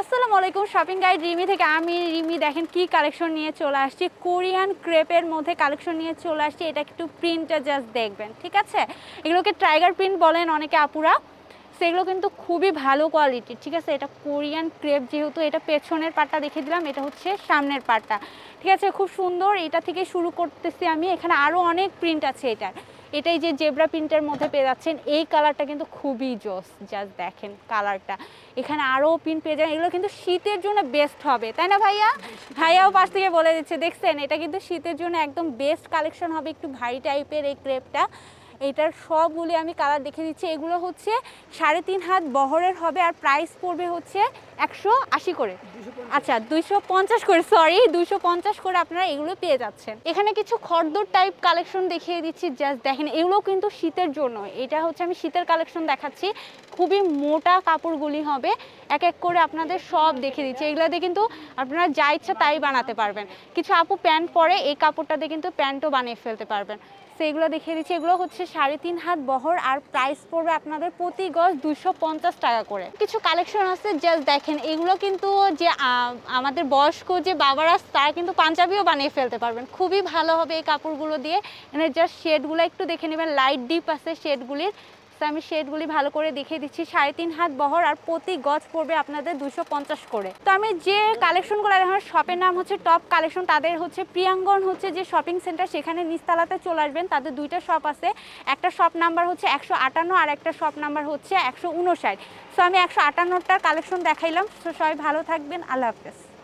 আসসালামু আলাইকুম shopping guide Rimi থেকে আমি রিমি। দেখেন কি কালেকশন নিয়ে চলে আসছি। কোরিয়ান ক্রেপের মধ্যে কালেকশন নিয়ে চলে আসছি। এটা একটু প্রিন্টটা জাস্ট দেখবেন, ঠিক আছে? এগুলোকে টাইগার প্রিন্ট বলেন অনেকে আপুরা। সেগুলো কিন্তু খুবই ভালো কোয়ালিটির ঠিক আছে? এটা কোরিয়ান ক্রেপ যেহেতু এটা পেছনের পাটটা দেখে দিলাম, এটা হচ্ছে সামনের পাটটা, ঠিক আছে? খুব সুন্দর। এটা থেকে শুরু করতেছি আমি। এখানে আরও অনেক প্রিন্ট আছে এটার। এটাই যে জেব্রা প্রিন্টের মধ্যে পেয়ে যাচ্ছেন, এই কালারটা কিন্তু খুবই জোস জাস্ট দেখেন কালারটা। এখানে আরও প্রিন্ট পেয়ে যাবেন, এগুলো কিন্তু শীতের জন্য বেস্ট হবে, তাই না ভাইয়া? ভাইয়াও পাশ থেকে বলে দিচ্ছে, দেখছেন, এটা কিন্তু শীতের জন্য একদম বেস্ট কালেকশন হবে একটু ভারী টাইপের এই ক্রেপটা এটার সবগুলি আমি কালার দেখে দিচ্ছি এগুলো হচ্ছে সাড়ে তিন হাত বহরের হবে আর প্রাইস পড়বে হচ্ছে একশো আশি করে। আচ্ছা দুইশো পঞ্চাশ করে সরি দুইশো পঞ্চাশ করে আপনারা এগুলো পেয়ে যাচ্ছেন। এখানে কিছু খড়দর টাইপ কালেকশন দেখিয়ে দিচ্ছি জাস্ট দেখেন এগুলো কিন্তু শীতের জন্য। এটা হচ্ছে আমি শীতের কালেকশন দেখাচ্ছি। খুবই মোটা কাপড়গুলি হবে। এক এক করে আপনাদের সব দেখে দিচ্ছি। এগুলো দিয়ে কিন্তু আপনারা যা ইচ্ছা তাই বানাতে পারবেন। কিছু আপু প্যান্ট পরে এই কাপড়টা দিয়ে কিন্তু প্যান্টও বানিয়ে ফেলতে পারবেন। সেগুলো দেখিয়ে দিচ্ছি। এগুলো হচ্ছে সাড়ে তিন হাত বহর আর প্রাইস পড়বে আপনাদের প্রতি গজ দুশো পঞ্চাশ টাকা করে। কিছু কালেকশন আছে জাস্ট দেখেন। এগুলো কিন্তু যে আমাদের বয়স্ক যে বাবারা তারা কিন্তু পাঞ্জাবিও বানিয়ে ফেলতে পারবেন। খুবই ভালো হবে এই কাপড়গুলো দিয়ে। এনে জাস্ট শেডগুলো একটু দেখে নেবেন। লাইট ডিপ আছে শেডগুলির তো আমি শেডগুলি ভালো করে দেখিয়ে দিচ্ছি। সাড়ে তিন হাত বহর আর প্রতি গজ পড়বে আপনাদের দুশো পঞ্চাশ করে। তো আমি যে কালেকশনগুলো আমার শপের নাম হচ্ছে টপ কালেকশন, তাদের হচ্ছে প্রিয়াঙ্গন হচ্ছে যে শপিং সেন্টার, সেখানে নিস্তালাতে চলে আসবেন। তাদের দুইটা শপ আছে। একটা শপ নাম্বার হচ্ছে একশো আটান্ন আর একটা শপ নাম্বার হচ্ছে একশো উনষাট। সো আমি একশো আটান্নটার কালেকশন দেখাইলাম। তো সবাই ভালো থাকবেন। আল্লাহ হাফেজ।